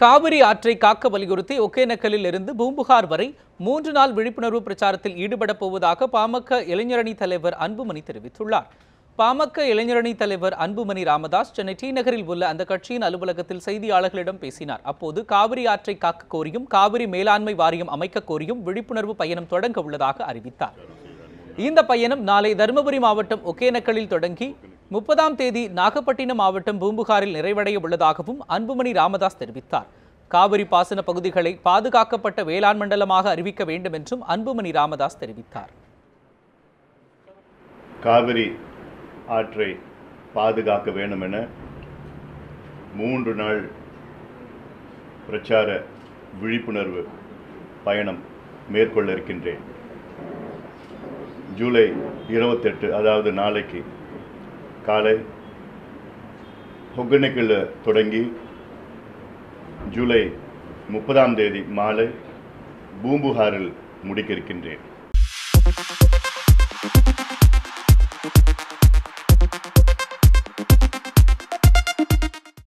காவிரி ஆற்றை காக்க வலியுறுத்தி ஒகேனக்கலில் இருந்து பூம்புகார் வரை மூன்று நாள் விழிப்புணர்வு பிரச்சாரத்தில் ஈடுபடப் போவதாக பாமக இளைஞரணி தலைவர் அன்புமணி தெரிவித்துள்ளார். பாமக இளைஞரணி தலைவர் அன்புமணி ராமதாஸ் சென்னை டி நகரில் உள்ள அந்த கட்சியின் அலுவலகத்தில் செய்தியாளர்களிடம் பேசினார். அப்போது காவிரி ஆற்றை காக்க கோரியும் காவிரி மேலாண்மை வாரியம் அமைக்க கோரியும் விழிப்புணர்வு பயணம் தொடங்க உள்ளதாக அறிவித்தார். இந்த பயணம் நாளை தருமபுரி மாவட்டம் ஒகேனக்கலில் தொடங்கி முப்பதாம் தேதி நாகப்பட்டினம் மாவட்டம் பூம்புகாரில் நிறைவடைய உள்ளதாகவும் அன்புமணி ராமதாஸ் தெரிவித்தார். காவிரி பாசன பகுதிகளை பாதுகாக்கப்பட்ட வேளாண் மண்டலமாக அறிவிக்க வேண்டும் என்றும் அன்புமணி ராமதாஸ் தெரிவித்தார். காவிரி ஆற்றை பாதுகாக்க வேண்டும் என மூன்று நாள் பிரச்சார விழிப்புணர்வு பயணம் மேற்கொள்ள இருக்கின்றேன். ஜூலை இருபத்தெட்டு அதாவது நாளைக்கு காலை ஒகேனக்கல்ல தொடங்கி ஜூலை முப்பதாம் தேதி மாலை பூம்புகாரில் முடிக்க இருக்கின்றேன்.